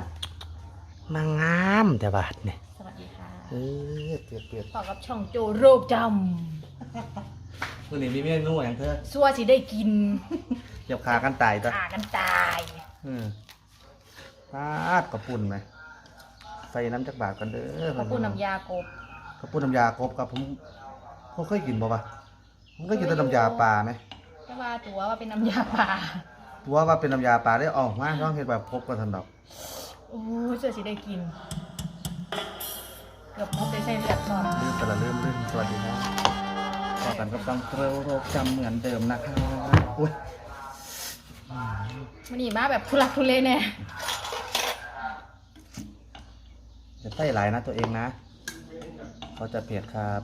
ดมางามแต่บาดเนี่ยสวัสดีค่ะเออเปียกเปียกต่อกับช่องโจโรคจวันนี้มีเมนูอย่างเธอำซัวสิได้กินเหยียบขากันตายตัวขากันตายเออปาดกระปุ่นไหมใส่น้ำจักบาทกันเด้อขอบคุณน้ำยากบกระปุ่นน้ำยากบกับผมผมเคยกินบ่ปะผมเคยกินแต่น้ำยาปลาไหมแต่ว่าตัวว่าเป็นน้ำยาป่าตัวว่าเป็นน้ำยาปลาได้ออกมาต้องเห็นแบบพบกันทันดอกโอ้ยซัวสิได้กิน เกือบพบได้ใส่เลือดซอนลืมแต่ละลืมลืมสวัสดีครับต่อกันกับต้องเตรโรคจำเหมือนเดิมนะครับอุ้ยมันนี่มาแบบทุลักทุเลแน่จะใส่หลายนะตัวเองนะ เขาจะเผ็ดครับ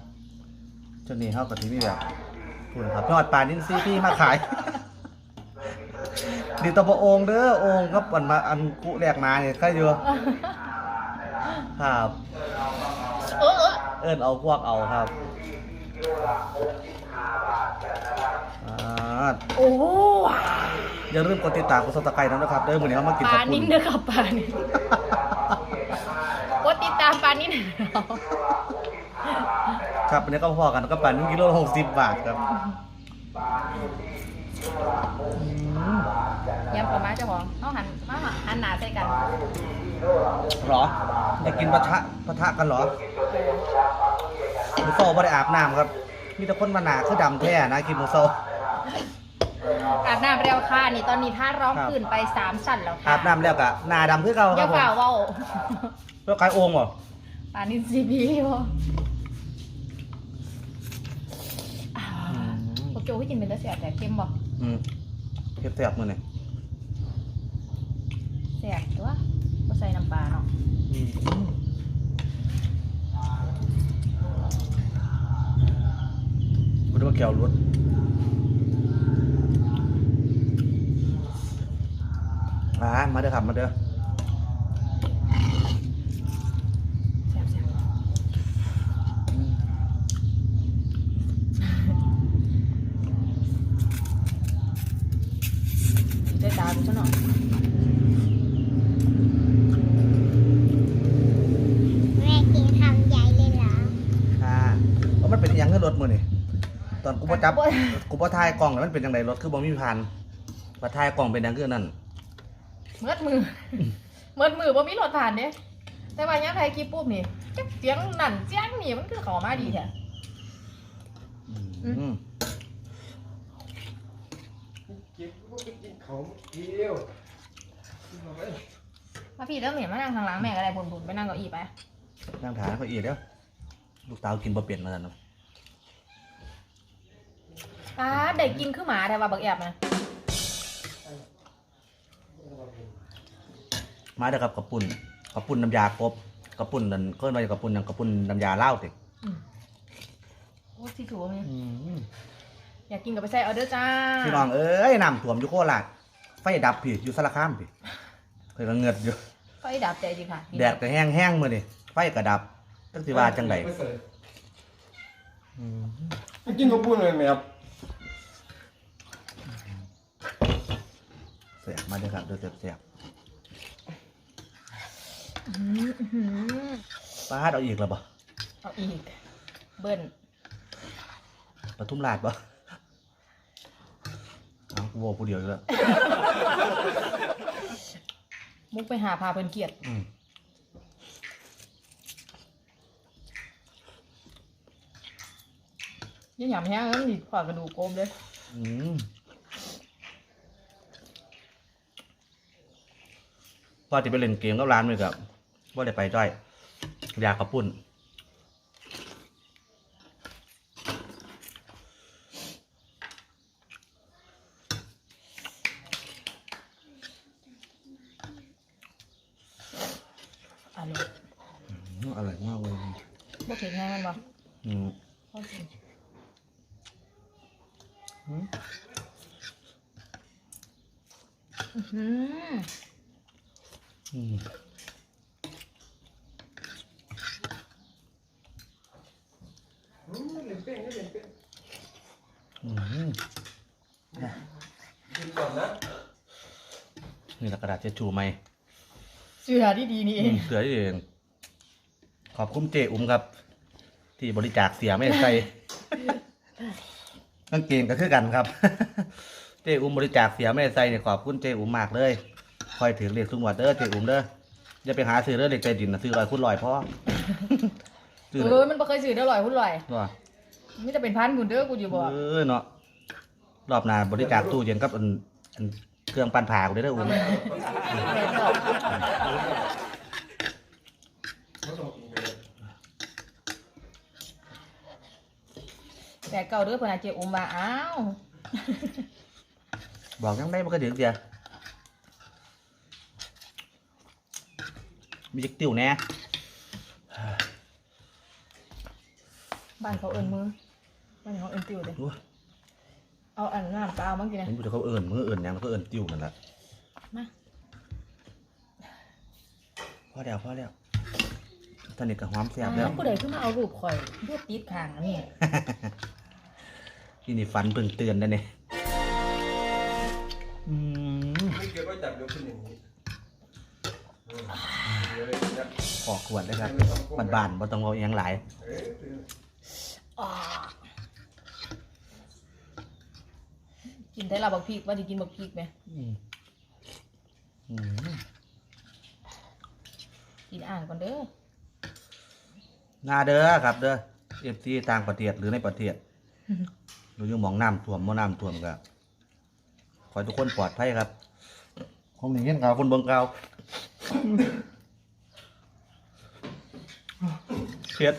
ช่วงนี้เขากับที่นี่แบบพูดนะครับยอดปลานินซีพี่มาขาย ดีตวบะโองเด้อโองก็ปันมาอันกุแรกมาเนี่ยใครอยู่ครับเออเออเอิ้นเอาพวกเอาครับอ่าโอ้อย่าลืมกดติดตามกดซับสไครต์นะครับเด้อมื้อนี้เขามากินปกัลาบคุนิ่ณงเด้อครับปลานิ่งกดติดตามปลานิ่งครับวันนี้ก็พอกันก็ปั่น1กิโลหกสิบบาทครับอืม ยำปลาม้าเจ้าของเขาหันมาหันหนาใส่กันเหรออยากกินปะทะปะทะกันเหรอมือโซ่ไม่ได้อาบน้ำครับ มีแต่คนมาหนาคือดำแท้นะกินมือโซ่อาบน้ำเร็วค่ะนี่ตอนนี้ท่าร้องครับขึ้นไปสามสั่นแล้วค่ะอาบน้ำแล้วกะหนาดำคือเก่าคอย่ารับผมฝ่าเว่าแล้วขายโอ่งเหรอปานินซีพีวะโอโจพี่กินเป็นตะเสียบแต่เค็มบ่ อืมเก็บแสบมือหน่อยเสียบตัวก็ใส่น้ำปลาเนาะกูดูว่าแก้วรถอ่ามาเด้อครับมาเด้อ เสียบเสียบ อืม ได้ตาดูซะหน่อย แม่กินคำใหญ่เลยเหรอ ค่ะว่ามันเป็นอิหยังขึ้นรถมือนี่ ตอนกูบ่จับกูบ่ถ่ายกล่องแล้วมันเป็นยังไงรถคือบ่มีพันบ่ถ่ายกล่องเป็นหยังคือนั่นเมื่อมือ เมื่อมือบ่มีรถผ่านเด้แต่ว่ายังไทยกีปุ๊บนี่จักเสียงนั่นเสียงนี่มันคือเขอมาดีแท้อืมกินก็กินเขาเดียวมาพี่แล้วเหมียมานั่งข้างหลังแม่ก็ได้บุญๆไปนั่งเก้าอี้ไปนั่งถามเขาอีกเด้อลูกสาวกินบ่เปลี่ยนมาแล้วเนาะ ป้าได้กินคือหมาแต่ว่าบักแอบนะมาเด้อครับกระปุ่นกระปุ่นน้ำยากบกระปุ่นนั่นเพิ่นว่ากระปุ่นหยังกระปุ่นน้ำยาเหล้าติอืมโอ้ที่ถูกนี่อืมอยากกินกับไปใส่ออเดอร์จ้าพี่น้องเอ้ยน้ำท่วมอยู่โคราชไฟดับพี่อยู่สารคามพี่เคยก็เงือดอยู่ไฟดับใจจริงค่ะแดดก็แห้งๆมื้อนี่ไฟก็ดับจังสิว่าจังไดอืมกินข้าวปุ้นเลยไหมครับ เสียบมาเด้อครับเด้อเสียบอื้อหืออื้อหือๆปาดเอาอีกแล้วบ่เอาอีก เบิ้ลปทุมราชบ่เอากูบอกผู้เดียวอยู่แล้วมุกไปหาพาเพิ่นเกียดอืมยังหยำแห้งแล้วนี่ขวากระดูกโกมเลย อืม พอที่ไปเล่นเกมกับร้านมือกับว่าได้ไปจ้อยอยากกระปุ่นอะเลยอืมอร่อยมากเลยบ่เผ็ดแห้งมันบ่อืมพอกินอืม นี่ละกระดาษเช็ดชูไหมเสือที่ดีนี่เองเสือที่เอง ขอบคุณเจอุ้มครับ ที่บริจาคเสียไม่ใส่กางเกงก็คือกันครับ เจอุ้มบริจาคเสียไม่ใส่เนี่ยขอบคุณเจอุ้มมากเลย คอยถือเลขทุกงวดเด้อเจอุ้มเด้ออย่าไปหาซื้อเด้อเลขใจดินนะซื้อลอยคุณลอยพ่อซื้อเออมันบ่เคยสื่อได้อร่อยหุ่นลอยว่ามิจะเป็นพันบุญเด้อกูอยู่บ่เออเนาะรอบหน้าบริจาคตู้เย็นกับอันอันเครื่องปั่นผ่ากูได้ออุ้มแม่นบอกไม่ต้องกินเลยแต่เก่าเด้อเพนอาเจอุ้มว่าอ้าวบอกยังได้มันก็เดือดเดียว มีจิกติ้วแน่บ้านเขาเอิ้นมือบ้านเขาเอิ้นติวเด้โอ้ยเอาอันน้ำเปล่ามากินนะเห็นผู้เดี๋ยวเขาเอิ่นมือเอิ่นหยังเขาเอิ่นติ้วนั่นแหละมาพอแล้วพอแล้วตอนนี้ก็หอมแซ่บแล้วอ้าวผู้ใดขึ้นมาเอารูปข่อยรูปติดข้างอันนี้ที่นี่ฟันเพิ่งเตือนแล้วเนี่ยอืมไม่เกิดว่าจับยกขึ้นอย่างนี้ ขอขวดเลยครับบ้านๆบ่ต้องเอาอหยังหลายเอ้ยอ่ากินได้ละบักพริกว่าจะกินบักพริกไหมอืมอืมกินอ่างก่อนเด้อนาเด้อครับเด้อเอฟซีต่างประเทศหรือในประเทศหรือยังหมองน้ำท่วมบ่น้ำท่วมก็ขอให้ทุกคนปลอดภัยครับ ผมนี่เห็นข่าวคนเบิ่งข่าว เครียด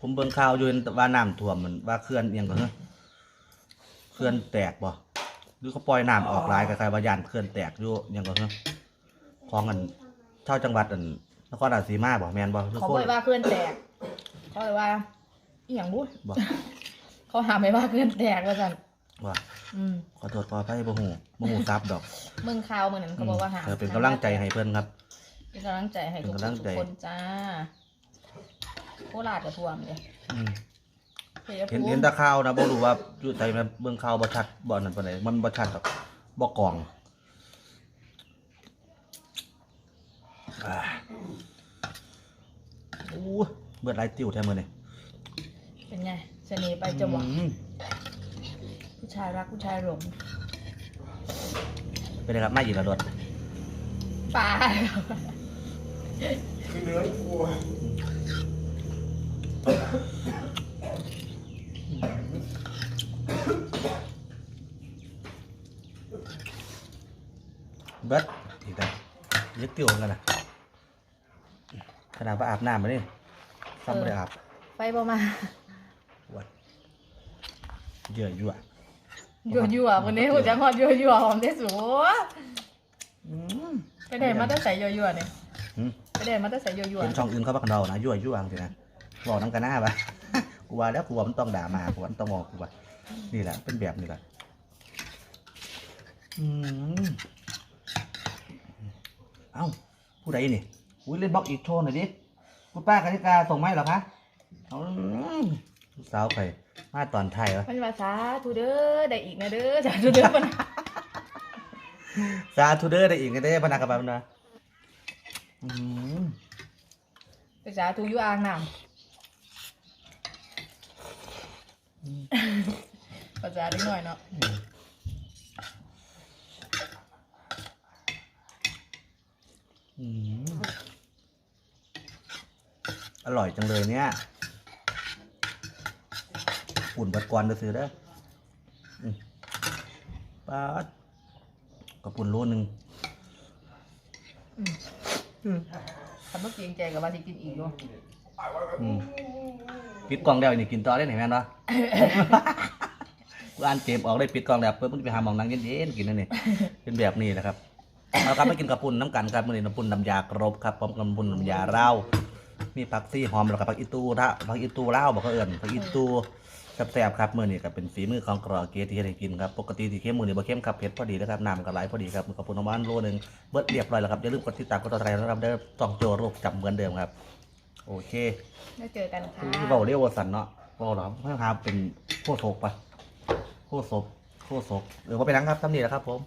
ผมเบิ่งข่าวอยู่เห็นว่าน้ำท่วมมันว่าเขื่อนเอียงก็เฮ้เขื่อนแตกบ่หรือเขาปล่อยน้ำออกหลายคล้ายๆว่ายานเขื่อนแตกอยู่เอียงก็เฮ้ของอันเท่าจังหวัดอันนครราชสีมาบ่แม่นบ่หรือเขาโคบอกนว่าเคลื่อนแตก เขาเลยว่าอีหยังบุบ่ เขาหาไม่ว่าเคลื่อนแตกว่าจัน ว่าอืมขอโทษขออภัยบ่ฮู้บ่ฮู้ซับดอกเมืองข่าวเมืองนั้นเขาบอกว่าหาเออเป็นกำลังใจให้เพิ่นครับ เป็นกำลังใจให้ทุกเป็นกำลังทุกใจ คนจ้าโคราชกับท่วมเลยอืมชัยภูเห็นมิเห็นแตะข่าวนะบ่รู้ว่าอยู่ไสมันเบิ่งข่าวบ่ชัดบ่นั่นปานใดมันบ่ชัดดอกบ่กรองอ่าโอ้ยเบิดหลายติ้วแท้มื้อนี้เป็นไงเสน่ห์ไปจะบอกอืม ผู้ชายรักผู้ชายหลงเป็นไงครับมาอีกแล้วรถป่าคือเนื้อกลัวเบิดอีกแล้วยึดติ้วเหมือนกันน่ะขนาดว่าอาบน้ำมานี่ซ้ำบ่ได้อาบ ไปบ่มาวัดเยื่อยั่ว ยั่วยั่ววันนี้หัวจังหอดยั่วยั่วหอมได้สูงอืมไปเดินมาตั้งใส่ยั่วยั่วเนี่ยหืมไปเดินมาตั้งใส่ยั่วยั่วเห็นช่องอื่นเขาบักกันเรานะยั่วยั่วจังสินะบอกน้ำกันหน้าปะกูว่าแล้วกูว่ามันต้องด่ามากูว่ามันต้องบอกกูว่านี่แหละเป็นแบบนี้แหละอืมเอ้าผู้ใดนี่อุ้ยเล่นบล็อกอีกโชว์หน่อยดิคุณป้ากนิกาส่งไหมาให้เหรอคะเอาอืมลูกสาวใคร มาตอนไทายวะมันภาษาทูเด้อได้อีกนะเด้อสาธุเด้อปะนะซาทูเดอร์ได้อีกไงเด้พนักกระบานะอืมภาษาทูอยู่อ่างน้ำภาษาเล็กหน่อยเนาะอืมอร่อยจังเลยเนี่ย อุ่นบัดกวนไปซื้อได้ปาดกระปุ่นโลนึงทำเมื่อกี้แกกับว่าสิกินอีกอยู่อืมปิดกล่องแล้วนี่กินต่อได้ไหนแม่นวะกูอ่านเกมออกได้ปิดกล่องแล้วเพิ่มมึงไปหาหมองนังเย็นๆกินนั่นนี่เป็นแบบนี้แหละครับเอาครับไปกินกระปุ่นน้ำกันครับมื่อนี้น้ำปุ่นน้ำยากรบครับพร้อมกับปุ่นน้ำยาเล่ามีผักซี่หอมแล้วก็ผักอีตูละผักอีตูเล่าบอกเขาเอิญผักอีตู แซ่บๆครับมื่อนี้ก็เป็นฝีมือของกรอเกยรติที่ให้กินครับปกติที่เข้มมือนี่บ่เข้มครับเผ็ดพอดีนะครับน้ำก็ไหลพอดีครับกระปุ่นน้ำมันโลหนึงเบิดเรียบร้อยแล้วครับอย่าลืมกดติดตามกดติดตามนะครับเด้อต้องโจโรคจำเหมือนเดิมครับ โอเคได้เจอกันค่ะที่เบาเรียกว่าสันเนาะเบาหรอไม่หาเป็นโคโศกปะโคศกโคศกเออว่าไปนังครับทำนี่แหละครับผม